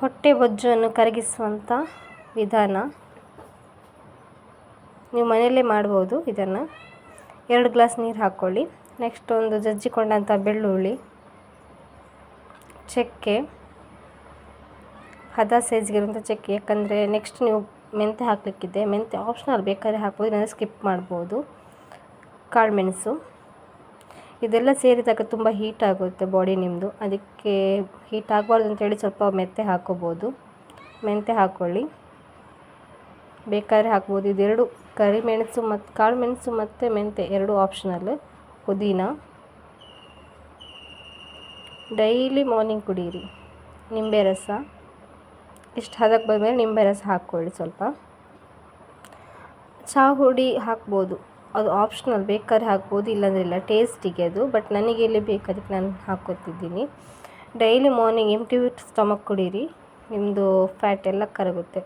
ಹೊಟ್ಟೆ ಬೊಜ್ಜನ್ನು ಕರಗಿಸುವಂಥ ವಿಧಾನ ನೀವು ಮನೆಯಲ್ಲೇ ಮಾಡ್ಬೋದು ಇದನ್ನು. ಎರಡು ಗ್ಲಾಸ್ ನೀರು ಹಾಕ್ಕೊಳ್ಳಿ. ನೆಕ್ಸ್ಟ್ ಒಂದು ಜಜ್ಜಿಕೊಂಡಂಥ ಬೆಳ್ಳುಳ್ಳಿ, ಚಕ್ಕೆ, ಹದ ಸೈಜ್ಗಿರುವಂಥ ಚಕ್ಕೆ. ಯಾಕಂದರೆ ನೆಕ್ಸ್ಟ್ ನೀವು ಮೆಂತ್ಯ ಹಾಕಲಿಕ್ಕಿದೆ. ಮೆಂತ್ಯ ಆಪ್ಷನಲ್ ಬೇಕಾದ್ರೆ ಹಾಕ್ಬೋದು, ಇಲ್ಲಾಂದರೆ ಸ್ಕಿಪ್ ಮಾಡ್ಬೋದು. ಕಾಳುಮೆಣಸು ಇದೆಲ್ಲ ಸೇರಿದಾಗ ತುಂಬ ಹೀಟ್ ಆಗುತ್ತೆ ಬಾಡಿ ನಿಮ್ಮದು ಅದಕ್ಕೆ ಹೀಟ್ ಆಗಬಾರ್ದು ಅಂತೇಳಿ ಸ್ವಲ್ಪ ಮೆಂತ್ಯ ಹಾಕೋಬೋದು. ಮೆಂತ್ಯ ಹಾಕ್ಕೊಳ್ಳಿ ಬೇಕಾದ್ರೆ ಹಾಕ್ಬೋದು. ಇದೆರಡು ಕರಿಮೆಣಸು ಮತ್ತು ಕಾಳು ಮೆಣಸು ಮತ್ತು ಮೆಂತ್ಯ ಎರಡು ಆಪ್ಷನಲ್ ಪುದೀನ. ಡೈಲಿ ಮಾರ್ನಿಂಗ್ ಕುಡೀರಿ. ನಿಂಬೆ ರಸ. ಇಷ್ಟು ಹದಕ್ಕೆ ಬಂದಮೇಲೆ ನಿಂಬೆ ರಸ ಹಾಕ್ಕೊಳ್ಳಿ ಸ್ವಲ್ಪ. ಚಹಾ ಹುಡಿ ಹಾಕ್ಬೋದು. ಅದು ಆಪ್ಷನಲ್ ಬೇಕಾದ್ರೆ ಹಾಕ್ಬೋದು, ಇಲ್ಲಾಂದ್ರೆ ಇಲ್ಲ. ಟೇಸ್ಟಿಗೆ ಅದು. ಬಟ್ ನನಗೆ ಎಲ್ಲಿ ಬೇಕಾದಕ್ಕೆ ನಾನು ಹಾಕ್ಕೊತಿದ್ದೀನಿ ಡೈಲಿ ಮಾರ್ನಿಂಗ್ ಎಂಟಿ ಸ್ಟಮಕ್ ಕುಡೀರಿ. ನಿಮ್ಮದು ಫ್ಯಾಟ್ ಎಲ್ಲ ಕರಗುತ್ತೆ.